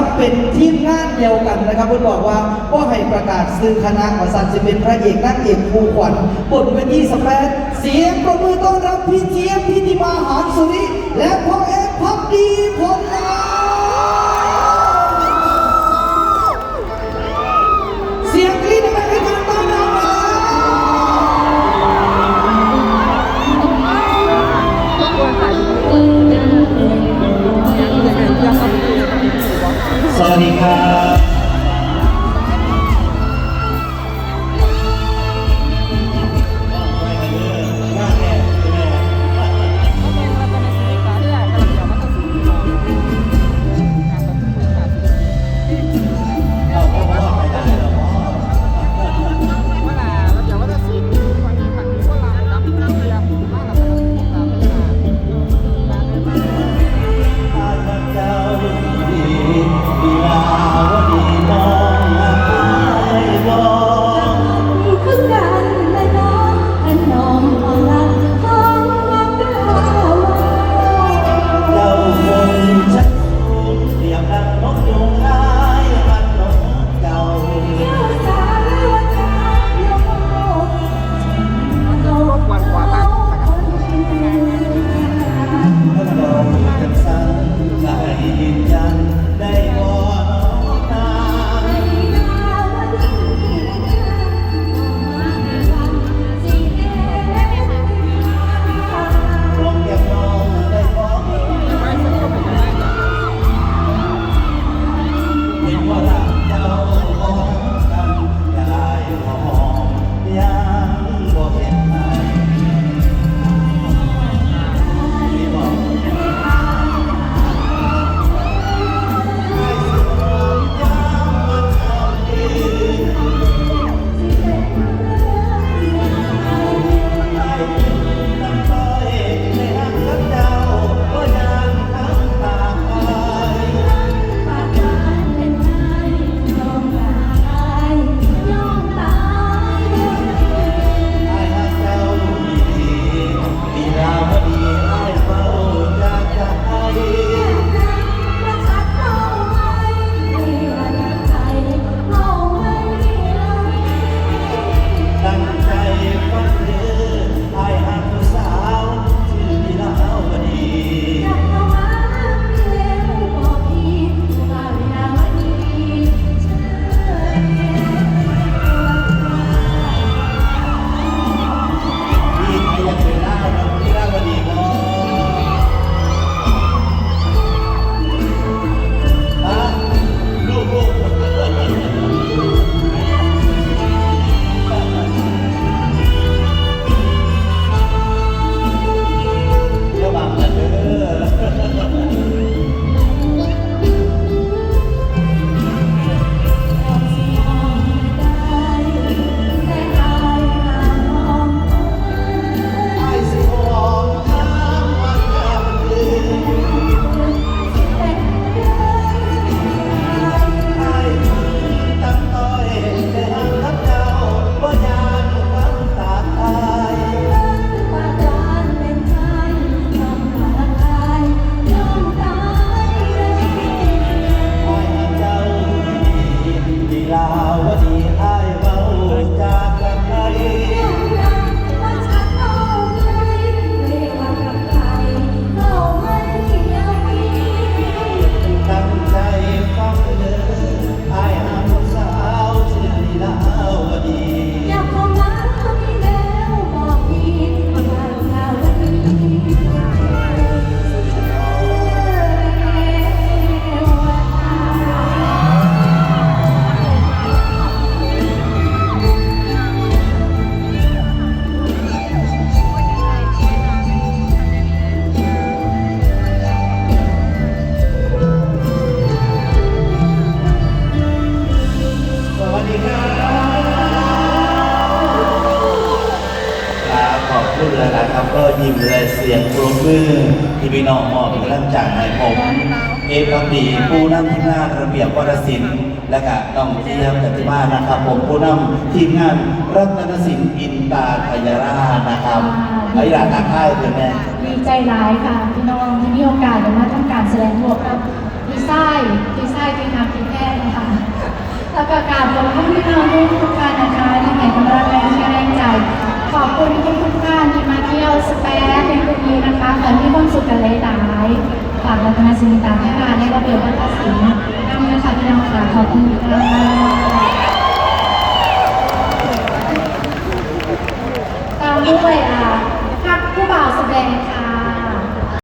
นะครับเป็นทีมงานเดียวกันนะครับเพื่อนบอกว่าก็ให้ประกาศซื้อคณะวสันจะเป็นพระเอกนางเอกคู่ขวัญบทเวทีสแปดเสียงประมือต้อนรับพี่เจี๊ยบพิธิมาหารสุริและพ่อเอกพักดีผลลา ส อยยิ้มเละเสียงปรบมือที่พี่น้องมอบเป็นกำลจากจให้ผม เอฟังดีผู้นำที่หน้าระเบียบวรศิลป์และก็ต้องเจี๊ยบจันทิมานะครับ ผมผู้นำทีมงานรัตนศิลป์อินตาพยารานะครับไอ้หลานตาข้าวเป็นแม่ดีใจร้ายค่ะพี่น้องที่มีโอกาสได้มาทำการแสดงร่วมกับพี่ไส้พี่ไส้ที่นำทีมแพทย์นะคะแล้วก็การขอบคุณพี่น้องทุกท่านนะคะที่ให้กำลังใจ สินตาให้งานในระเบียบวัฒนศิลป์นำเลยค่ะพี่น้องค่ะขอบคุณค่ะ